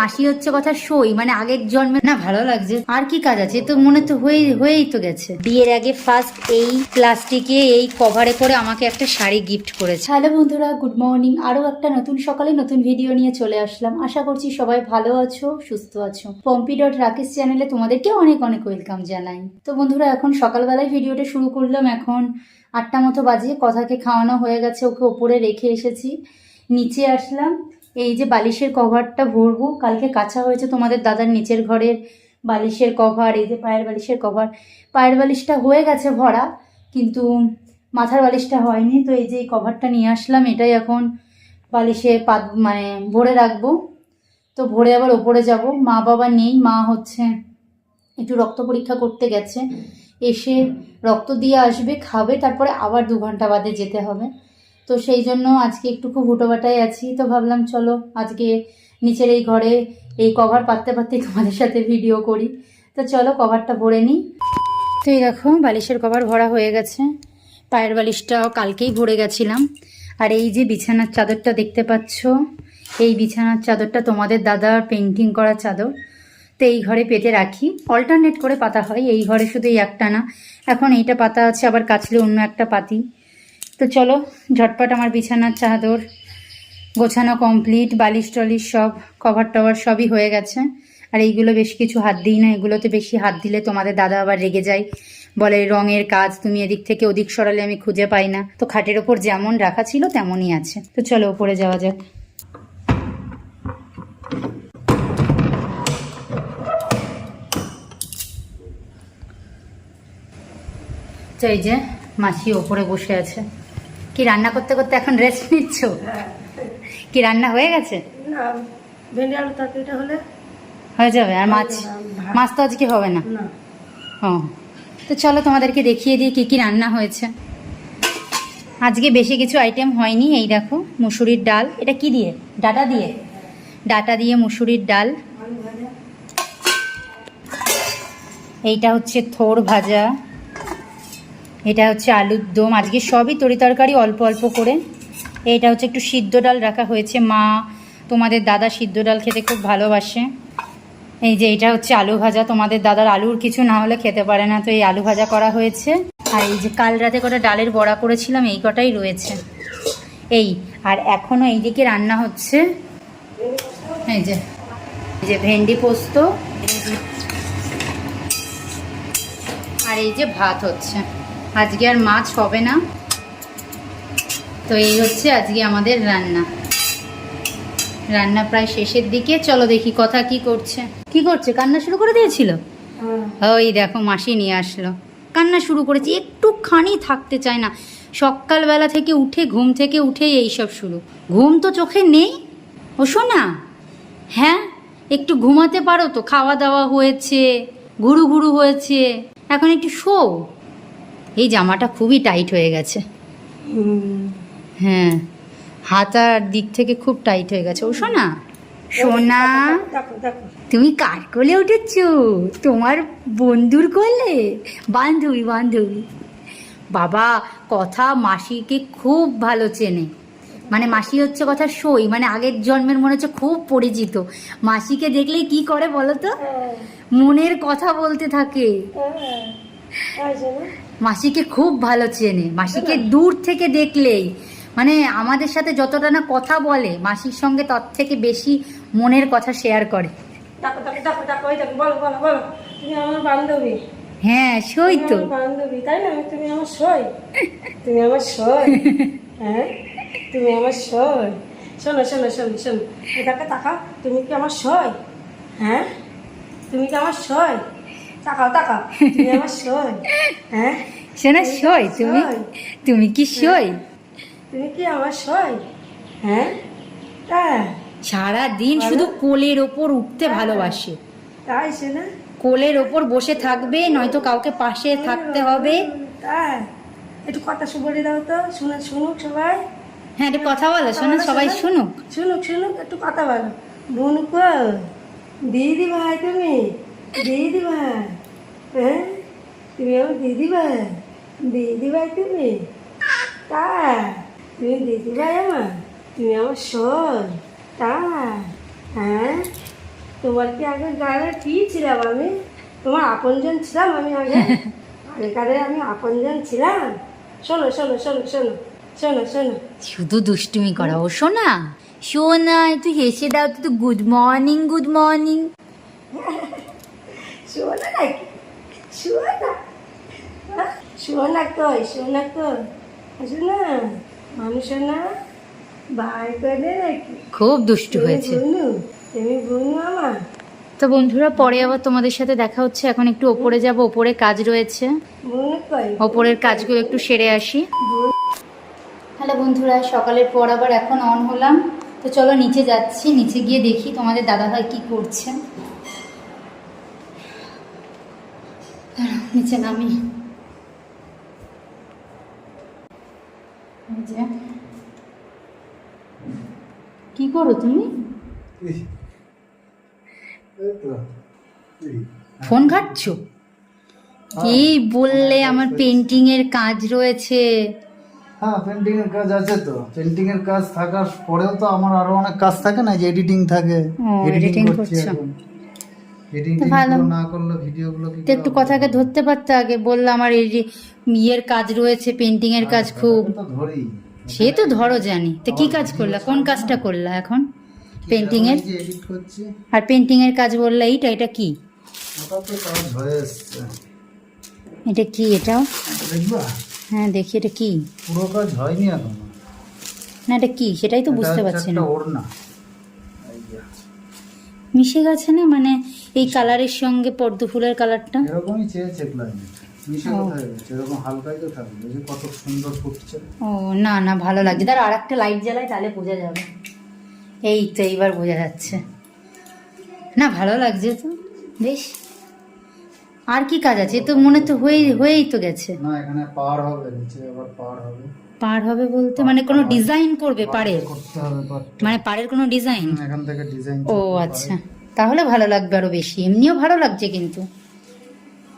মাসি হচ্ছে কথা সই মানে আগের জন্মে না ভালো লাগছে। আর কি কাজ আছে? তো মনে তো হয়ে, হয়েই তো গেছে। বিয়ের আগে ফার্স্ট এই প্লাস্টিকে, এই কভারে করে আমাকে একটা শাড়ি গিফট করেছে। হ্যালো বন্ধুরা গুড মর্নিং আরও একটা নতুন সকালে নতুন ভিডিও নিয়ে চলে আসলাম। আশা করছি সবাই ভালো আছো, সুস্থ আছো। পম্পি ডট রাকেশ চ্যানেলে তোমাদেরকে অনেক অনেক ওয়েলকাম জানাই। তো বন্ধুরা, এখন সকালবেলায় ভিডিওটা শুরু করলাম। এখন আটটা মতো বাজে, কথাকে খাওয়ানো হয়ে গেছে, ওকে ওপরে রেখে এসেছি। নিচে আসলাম। এই যে বালিশের কভারটা ভরবো, কালকে কাঁচা হয়েছে তোমাদের দাদার নিচের ঘরের বালিশের কভার, এই যে পায়ের বালিশের কভার। পায়ের বালিশটা হয়ে গেছে ভরা, কিন্তু মাথার বালিশটা হয়নি, তো এই যে এই কভারটা নিয়ে আসলাম, এটাই এখন বালিশে পাত মানে ভরে রাখব। তো ভরে আবার ওপরে যাব, মা বাবা নেই, মা হচ্ছে একটু রক্ত পরীক্ষা করতে গেছে, এসে রক্ত দিয়ে আসবে, খাবে, তারপরে আবার দু ঘণ্টা বাদে যেতে হবে। তো সেই জন্য আজকে একটু খুব হুটোবাটায় আছি। তো ভাবলাম, চলো আজকে নিচের এই ঘরে এই কভার পাততে পারতে তোমাদের সাথে ভিডিও করি। তো চলো কভারটা ভরে নিই। তো এই দেখো, বালিশের কভার ভরা হয়ে গেছে। পায়ের বালিশটাও কালকেই ভরে গেছিলাম। আর এই যে বিছানার চাদরটা দেখতে পাচ্ছ, এই বিছানার চাদরটা তোমাদের দাদার পেন্টিং করা চাদর। তো এই ঘরে পেতে রাখি। অল্টারনেট করে পাতা হয়, এই ঘরে শুধু এই একটা না। এখন এইটা পাতা আছে, আবার কাচলে অন্য একটা পাতি। তো চলো, ঝটপট আমার বিছানার চাদর গোছানো কমপ্লিট বালিশ টলিশ সব কভার টভার সবই হয়ে গেছে। আর এইগুলো বেশ কিছু হাত দিই না, এগুলোতে বেশি হাত দিলে তোমাদের দাদা আবার রেগে যায়। বলে, রঙের কাজ তুমি এদিক থেকে ওদিক সরালে আমি খুঁজে পাই না। তো খাটের ওপর যেমন রাখা ছিল তেমনই আছে। তো চলো, ওপরে যাওয়া যাক। তো এই যে মাসি ওপরে বসে আছে। কি রান্না করতে করতে এখন রেস্ট নিচ্ছ? কি রান্না হয়ে গেছে? না ভেন্ডি আলু তরকারিটা হলে হয়ে যাবে আর মাছ? মাছ তো আজকে হবে না। না। ও তো চলো তোমাদেরকে দেখিয়ে দিই কি কি রান্না হয়েছে। আজকে বেশি কিছু আইটেম হয়নি এই দেখো মুসুরির ডাল। এটা কি দিয়ে? ডাটা দিয়ে? ডাটা দিয়ে মুসুরির ডাল। এইটা হচ্ছে থোর ভাজা। এটা হচ্ছে আলুর দম। আজকে সবই তরি তরকারি, অল্প অল্প করে। এইটা হচ্ছে একটু সিদ্ধ ডাল রাখা হয়েছে। মা, তোমাদের দাদা সিদ্ধ ডাল খেতে খুব ভালোবাসে। এই যে এটা হচ্ছে আলু ভাজা। তোমাদের দাদার আলুর কিছু না হলে খেতে পারে না। তো এই আলু ভাজা করা হয়েছে। আর এই যে কাল রাতে কটা ডালের বড়া করেছিলাম, এই কটাই রয়েছে। এই, আর এখনও এইদিকে রান্না হচ্ছে। এই যে এই যে ভেন্ডি পোস্ত। আর এই যে ভাত হচ্ছে। আজকে আর মাছ হবে না। তো এই হচ্ছে আজকে আমাদের রান্না। রান্না প্রায় শেষের দিকে। চলো দেখি কথা কি করছে। কি করছে? কান্না শুরু করে দিয়েছিল? হ্যাঁ। ওই দেখো মাসি নিয়ে আসলো। কান্না শুরু করেছে। একটুখানি থাকতে চায় না। সকালবেলা থেকে উঠে ঘুম থেকে উঠেই এইসব শুরু। ঘুম তো চোখে নেই। ও শোনা হ্যাঁ? একটু ঘুমাতে পারো তো। খাওয়া দাওয়া হয়েছে ঘুরু ঘুরু হয়েছে। এখন একটু শো। এই জামাটা খুবই টাইট হয়ে গেছে। হ্যাঁ হাতার দিক থেকে খুব টাইট হয়ে গেছে। ও শোনা সোনা তুমি কার কোলে উঠেছ? তোমার বন্ধুর কোলে? বান্ধবী বান্ধবী। বাবা কথা মাসিকে খুব ভালো চেনে। মানে মাসি হচ্ছে কথা সই মানে আগের জন্মের মনে হচ্ছে খুব পরিচিত। মাসিকে দেখলে কি করে বলো তো? হ্যাঁ। মনের কথা বলতে থাকে। হ্যাঁ। মাসিকে খুব ভালো চেনে। মাসিকে দূর থেকে দেখলেই। মানে আমাদের সাথে যতটা না কথা বলে মাসির সঙ্গে তার থেকে বেশি মনের কথা শেয়ার করে। হ্যাঁ সই তো। বান্ধবী তাই না? তুমি আমার সই। তুমি আমার সই। হ্যাঁ? তুমি আমার সই। শোনো শোনো শোনো শোনো এটাকে তাকাও তুমি কি আমার সই? হ্যাঁ? তুমি কি আমার সই? তাকাও তাকাও। তুমি আমার সই হ্যাঁ? শোনা সই তুমি তুমি কি সই? তুমি কি আমার সই? হ্যাঁ? হ্যাঁ সারা দিন শুধু কোলের ওপর উঠতে ভালোবাসে। তাই সে কোলের ওপর বসে থাকবে নয়তো কাউকে পাশে থাকতে হবে। তাই। একটু কথা বলে দাও তো শুনে শুনুক সবাই। হ্যাঁ একটু কথা বলো শোনো সবাই শুনুক। শুনুক। শুনুক একটু কথা বলো। বোন দিদি ভাই তুমি দিদি ভাই হ্যাঁ তুমি আমার দিদি ভাই দিদি ভাই তুমি তাই তুমি দিদি ভাই আমার তুমি আমার শোন তাই হ্যাঁ তোমার কি আগে গায়ে কি ছিলাম আমি তোমার আপনজন ছিলাম আমি আগে আগেকারে আমি আপনজন ছিলাম শোনো শোনো শোনো শোনো শোনো শোনো শুধু দুষ্টুমি করা ও শোনা শোনা একটু হেসে দাও তুই তো গুড মর্নিং গুড মর্নিং শোনো নাকি শোনা শোনা কই শোনা কই। শোনা মানুষ না। ভাই করে নাকি খুব দুষ্টু হয়েছে। তুমি বুনু আমার। তো বন্ধুরা পরে আবার তোমাদের সাথে দেখা হচ্ছে। এখন একটু ওপরে যাব ওপরে কাজ রয়েছে। বুনু ওপরের কাজগুলো একটু সেরে আসি। হ্যালো বন্ধুরা সকালের পর আবার এখন অন হলাম। তো চলো নিচে যাচ্ছি নিচে গিয়ে দেখি তোমাদের দাদাভাই কি করছে। নিচে নামি কি করো তুমি ফোন ঘাটছো? কি বললে? আমার পেন্টিং এর কাজ রয়েছে। হ্যাঁ পেন্টিং এর কাজ আছে তো। পেন্টিং এর কাজ থাকার পরেও তো আমার আরও অনেক কাজ থাকে না যে এডিটিং থাকে। editing করছি একটু কথাকে ধরতে পারতে আগে বললে আমার এই যে ইয়ের কাজ রয়েছে পেন্টিং এর কাজ খুব। সে তো ধরো জানি। তো কি কাজ করলা? কোন কাজটা করলা এখন? পেন্টিং এর? আর পেন্টিং এর কাজ বললা এইটা এটা কি? এটা কি এটাও? হ্যাঁ দেখি এটা কি। পুরো কাজ হয়নি এখন। না এটা কি? সেটাই তো বুঝতে পারছি না। মিশে গেছে না? মানে এই কালারের সঙ্গে পদ্ম ফুলের কালারটা? এরকমই চেয়েছে ও। না না ভালো লাগছে। তার আর একটা লাইট জ্বালাই তাহলে বোঝা যাবে। এই তো এইবার বোঝা যাচ্ছে। না ভালো লাগছে তো। বেশ। আর কি কাজ আছে? তো মনে তো হয়ে হয়েই তো গেছে। না এখানে পার হবে নিচে আবার পার হবে। পার হবে বলতে? মানে কোনো ডিজাইন করবে পাড়ের করতে হবে পার মানে পাড়ের কোনো ডিজাইন এখান থেকে ডিজাইন ও আচ্ছা। তাহলে ভালো লাগবে আরও বেশি। এমনিও ভালো লাগছে কিন্তু।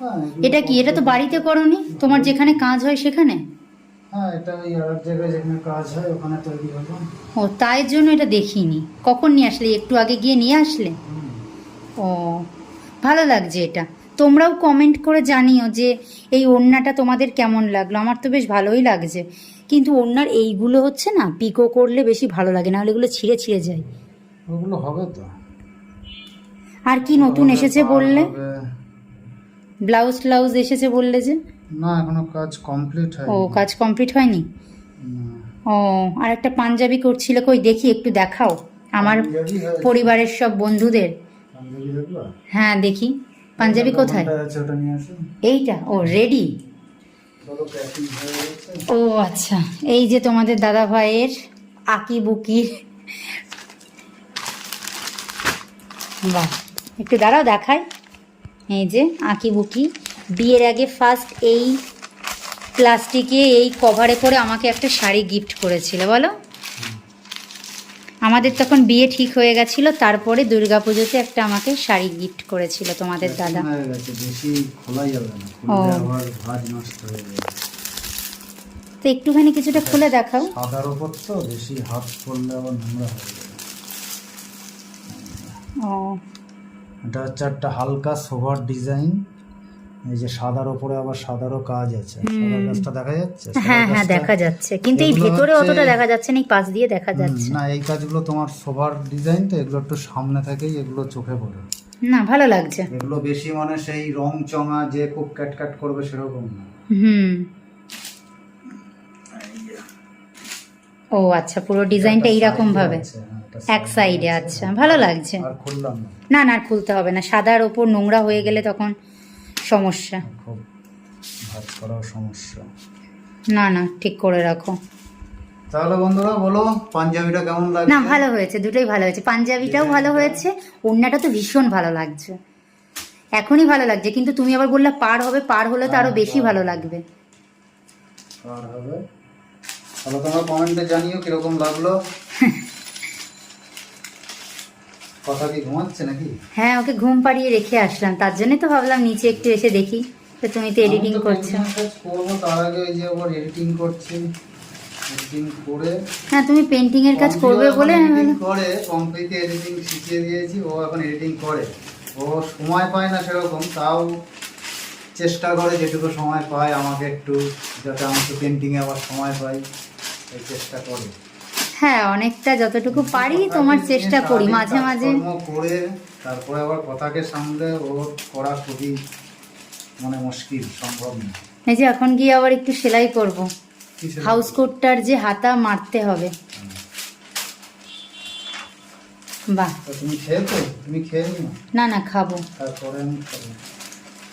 হ্যাঁ এটা কি? এটা তো বাড়িতে করনি? তোমার যেখানে কাজ হয় সেখানে? হ্যাঁ ও তাই জন্য এটা দেখিনি। কখন নিয়ে আসলে? একটু আগে গিয়ে নিয়ে আসলে? ও ভালো লাগছে এটা। তোমরাও কমেন্ট করে জানিও যে এই ওড়নাটা তোমাদের কেমন লাগল। আমার তো বেশ ভালোই লাগছে। কিন্তু ওড়নার এইগুলো হচ্ছে না পিকো করলে বেশি ভালো লাগে না হলে এগুলো ছিঁড়ে ছিঁড়ে যায়। ওগুলো হবে তো। আর কি নতুন এসেছে বললে। ব্লাউজ ট্লাউজ এসেছে বললে যে? না এখনও কাজ কমপ্লিট হয় ও কাজ কমপ্লিট হয়নি? ও আর একটা পাঞ্জাবি করছিলে কই? দেখি একটু দেখাও। আমার পরিবারের সব বন্ধুদের। হ্যাঁ দেখি। পাঞ্জাবি কোথায়? এইটা? ও রেডি ও আচ্ছা। এই যে তোমাদের দাদা ভাইয়ের আকি বুকির বাহ। একটু দাঁড়াও দেখাই। এই যে আঁকি বুকি। বিয়ের আগে ফার্স্ট এই প্লাস্টিকে এই কভারে করে আমাকে একটা শাড়ি গিফট করেছিল বলো। আমাদের তখন বিয়ে ঠিক হয়ে গেছিল তারপরে দুর্গাপুজোতে একটা আমাকে শাড়ি গিফট করেছিল তোমাদের দাদা। ও। তো একটুখানি কিছুটা খুলে দেখাও। সাদার উপর তো বেশি হাত পড়লে আবার নোংরা হয়ে যাবে। ও। এটা হচ্ছে একটা হালকা সোভার ডিজাইন। এই যে সাদার উপরে আবার সাদারও কাজ আছে। সাদার কাজটা দেখা যাচ্ছে? হ্যাঁ হ্যাঁ দেখা যাচ্ছে। কিন্তু এই ভেতরে অতটা দেখা যাচ্ছে না এই পাশ দিয়ে দেখা যাচ্ছে। না এই কাজগুলো তোমার সোভার ডিজাইন তো এগুলো একটু সামনে থেকেই এগুলো চোখে পড়ে। না ভালো লাগছে। এগুলো বেশি মানে সেই রং চঙা যে খুব ক্যাট ক্যাট করবে সেরকম না। হুম। ও আচ্ছা পুরো ডিজাইনটা এইরকম ভাবে। এক সাইডে আচ্ছা ভালো লাগছে। না। না খুলতে হবে না। সাদার ওপর নোংরা হয়ে গেলে তখন সমস্যা। খুব করাও সমস্যা। না না ঠিক করে রাখো। তাহলে বন্ধুরা বলো পাঞ্জাবিটা কেমন লাগছে? না ভালো হয়েছে দুটোই ভালো হয়েছে। পাঞ্জাবিটাও ভালো হয়েছে ওড়নাটা তো ভীষণ ভালো লাগছে। এখনই ভালো লাগছে কিন্তু তুমি আবার বললে পার হবে পার হলে তো আরও বেশি ভালো লাগবে। আর হবে। তাহলে তোমরা কমেন্টে জানিও কীরকম লাগল। কথা কি ঘুমাচ্ছে নাকি? হ্যাঁ ওকে ঘুম পাড়িয়ে রেখে আসলাম। তার জন্যই তো ভাবলাম নিচে একটু এসে দেখি। তো তুমি তো এডিটিং করছ। করব তার আগে ওই যে আবার এডিটিং করছি। এডিটিং করে হ্যাঁ তুমি পেন্টিং এর কাজ করবে বলে করে কমপ্লিটে এডিটিং শিখিয়ে দিয়েছি ও এখন এডিটিং করে। ও সময় পায় না সেরকম তাও চেষ্টা করে যেটুকু সময় পায় আমাকে একটু যাতে আমাকে পেন্টিংয়ে আবার সময় পাই এই চেষ্টা করে। হ্যাঁ অনেকটা যতটুকু পারি তোমার চেষ্টা করি মাঝে মাঝে। করে তারপরে আবার কথাকে সামলে ওর করা খুবই মানে মুশকিল সম্ভব না। এই যে এখন গিয়ে আবার একটু সেলাই করব। হাউস কোটটার যে হাতা মারতে হবে। বাহ। তো তুমি খেয়েছো? তুমি খেয়ে না না খাব। তারপরে আমি খাব।